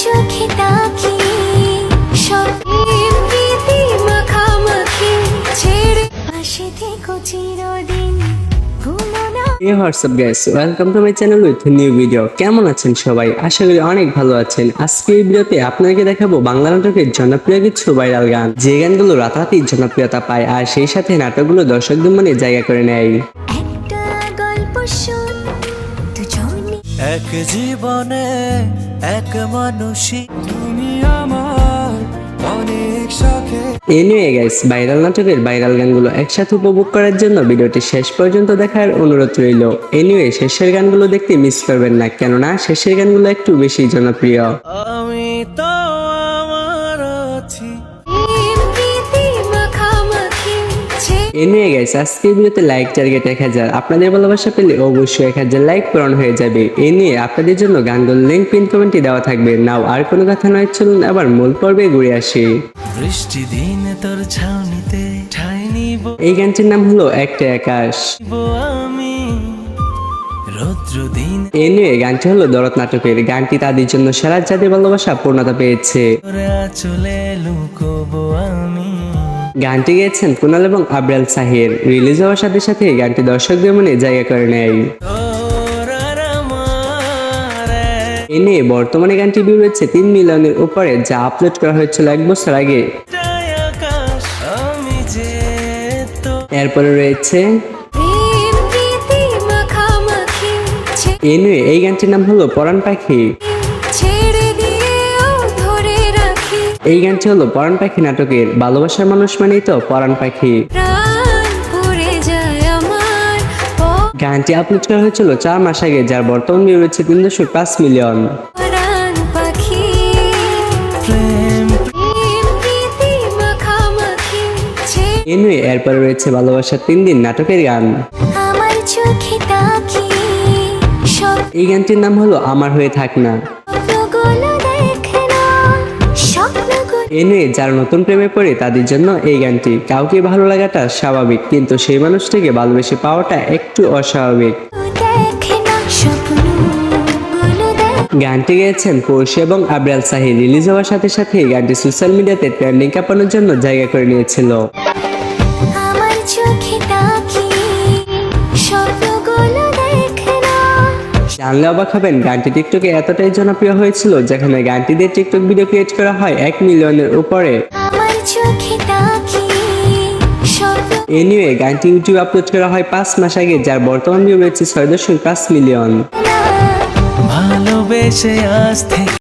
চোখে তাকি প্রীতি মাখামাখি ছেড়ে পাশে থেকো চিরদিন এই WhatsApp guys welcome to my channel with new video কেমন আছেন সবাই? আশা করি অনেক ভালো আছেন। আজকে এই ভিডিওতে আপনাদেরকে দেখাবো বাংলা নাটকের জনপ্রিয় কিছু ভাইরাল গান যে গানগুলো রাতারাতি জনপ্রিয়তা পায় আর সেই সাথে নাটকগুলো দর্শকদের মনে জায়গা করে নেয়। একটা গল্প এক জীবনে এক মানুষই। তুমি আমার অনেক শখে। এনিওয়ে গাইস ভাইরাল নাটকের ভাইরাল গানগুলো একসাথে উপভোগ করার জন্য ভিডিওটি শেষ পর্যন্ত দেখার অনুরোধ রইল। এনিওয়ে শেষের গানগুলো দেখতে মিস করবেন না কেননা শেষের গানগুলো একটু বেশি জনপ্রিয়। আমি তো নিয়ে গেছে আজকের ভিডিওতে লাইক টার্গেট এক হাজার। আপনাদের ভালোবাসা পেলে অবশ্যই এক হাজার লাইক পূরণ হয়ে যাবে। এ নিয়ে আপনাদের জন্য গানগুলো লিঙ্ক পিন কমেন্টে দেওয়া থাকবে। নাও আর কোনো কথা নয় চলুন আবার মূল পর্বে ঘুরে আসি। বৃষ্টি দিন তোর ছাউনিতে ঠাই নিব। এই গানটির নাম হলো একটা আকাশ। এ নিয়ে গানটি হলো দরদ নাটকের। গানটি তাদের জন্য সারা জাতির ভালোবাসা পূর্ণতা পেয়েছে। চলে লুকোবো আমি। গানটি গেয়েছেন কুনাল এবং আবরাল সাহির রিলিজ হওয়ার সাথে সাথে গানটি দর্শকদের মনে জায়গা করে নেয়। এ নিয়ে বর্তমানে গানটি ভিউ রয়েছে তিন মিলিয়নের উপরে যা আপলোড করা হয়েছিল এক বছর আগে। এরপরে রয়েছে এ নিয়ে এই গানটির নাম হলো পরাণ পাখি। এই গানটি হলো পরাণ পাখি নাটকের ভালোবাসার মানুষ মানেই তো পরাণ পাখি। গানটি আপলোড করা হয়েছিল চার মাস আগে যার বর্তমান ভিউ রয়েছে তিন দশমিক পাঁচ মিলিয়ন পরাণ পাখি প্রেম প্রেম প্রীতি মাখামাখি ছে- এ নিয়ে এরপরে রয়েছে ভালোবাসার তিন দিন নাটকের গান। এই গানটির নাম হলো আমার হয়ে থাক না। এ নিয়ে যারা নতুন প্রেমে পড়ে তাদের জন্য এই গানটি। কাউকে ভালো লাগাটা স্বাভাবিক, কিন্তু সেই মানুষটিকে ভালোবেসে পাওয়াটা একটু অস্বাভাবিক। গানটি গেয়েছেন পৌষি এবং আবরাল সাহি। রিলিজ হওয়ার সাথে সাথে গানটি সোশ্যাল মিডিয়াতে ট্রেন্ডিং কাঁপানোর জন্য জায়গা করে নিয়েছিল। আমার জানলে অবাক হবেন গানটি টিকটকে এতটাই জনপ্রিয় হয়েছিল যেখানে গানটি দিয়ে টিকটক ভিডিও ক্রিয়েট করা হয় এক মিলিয়নের উপরে। আমার চোখে তাকি স্বপ্ন। এ নিয়ে গানটি ইউটিউব আপলোড করা হয় পাঁচ মাস আগে যার বর্তমান ভিউ রয়েছে ছয় দশমিক পাঁচ মিলিয়ন। ভালোবেসে আজ থেকে